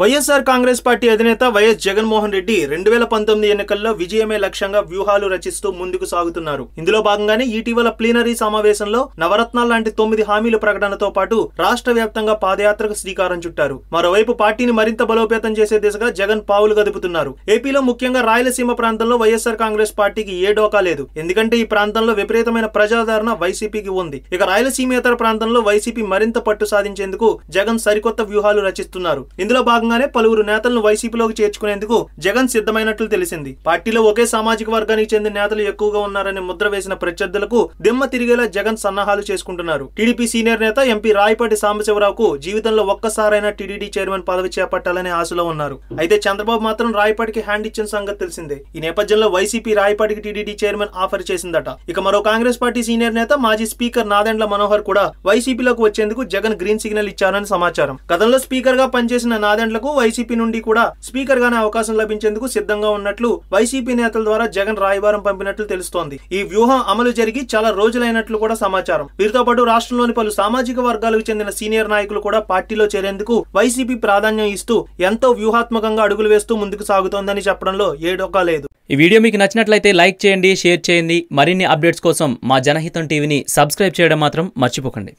YSR Congress party అధినేత YS Jaganmohan Reddy రెండు వేల పంతొమ్మిది ఎన్నికల్లో విజయమే లక్ష్యంగా వ్యూహాలు రచిస్తూ ముందుకు సాగుతున్నారు. ఇందులో భాగంగానే ఇటీవల ప్లీనరీ సమావేశంలో నవరత్నాల లాంటి తొమ్మిది హామీల ప్రకటనతో పాటు రాష్ట్ర వ్యాప్తంగా పాదయాత్రకు శ్రీకారం చుట్టారు. మరోవైపు పార్టీని మరింత బలోపేతం చేసే దిశగా జగన్ పావులు గదుపుతున్నారు. ఏపీలో ముఖ్యంగా రాయలసీమ ప్రాంతంలో వైఎస్ఆర్ కాంగ్రెస్ పార్టీకి ఏ డోకా లేదు. ఎందుకంటే ఈ ప్రాంతంలో విపరీతమైన ప్రజాదరణ వైసీపీకి ఉంది. ఇక రాయలసీమేతర ప్రాంతంలో వైసీపీ మరింత పట్టు సాధించేందుకు జగన్ సరికొత్త వ్యూహాలు రచిస్తున్నారు. ఇందులో భాగంగా భాగంగానే పలువురు నేతలను వైసీపీలోకి చేర్చుకునేందుకు జగన్ సిద్ధమైనట్లు తెలిసింది. పార్టీలో ఒకే సామాజిక వర్గానికి చెందిన నేతలు ఎక్కువగా ఉన్నారని ముద్ర వేసిన ప్రత్యర్థులకు దిమ్మ తిరిగేలా జగన్ సన్నాహాలు చేసుకుంటున్నారు. టీడీపీ సీనియర్ నేత ఎంపీ రాయపాటి సాంబశివరావుకు జీవితంలో ఒక్కసారైనా టీడీడీ చైర్మన్ పదవి చేపట్టాలనే ఆశలో ఉన్నారు. అయితే చంద్రబాబు మాత్రం రాయపాటికి హ్యాండ్ ఇచ్చిన సంగతి తెలిసిందే. ఈ నేపథ్యంలో వైసీపీ రాయపాటికి టీడీడీ చైర్మన్ ఆఫర్ చేసిందట. ఇక మరో కాంగ్రెస్ పార్టీ సీనియర్ నేత మాజీ స్పీకర్ నాదెండ్ల మనోహర్ కూడా వైసీపీలోకి వచ్చేందుకు జగన్ గ్రీన్ సిగ్నల్ ఇచ్చారని సమాచారం. గతంలో స్పీకర్గా పనిచేసిన నాదెండ్లకు వైసీపీ నుండి కూడా స్పీకర్ గానే అవకాశం లభించేందుకు సిద్ధంగా ఉన్నట్లు వైసీపీ నేతల ద్వారా జగన్ రాయబారం పంపినట్లు తెలుస్తోంది. ఈ వ్యూహం అమలు జరిగి చాలా రోజులైనట్లు కూడా సమాచారం. వీరితో పాటు రాష్ట్రంలోని పలు సామాజిక వర్గాలకు చెందిన సీనియర్ నాయకులు కూడా పార్టీలో చేరేందుకు వైసీపీ ప్రాధాన్యం ఇస్తూ ఎంతో వ్యూహాత్మకంగా అడుగులు వేస్తూ ముందుకు సాగుతోందని చెప్పడంలో ఏడొకా లేదు. ఈ వీడియో మీకు నచ్చినట్లయితే లైక్ చేయండి షేర్ చేయండి. మరిన్ని అప్డేట్స్ కోసం మా జనహితం టీవీని సబ్స్క్రైబ్ చేయడం మాత్రం మర్చిపోకండి.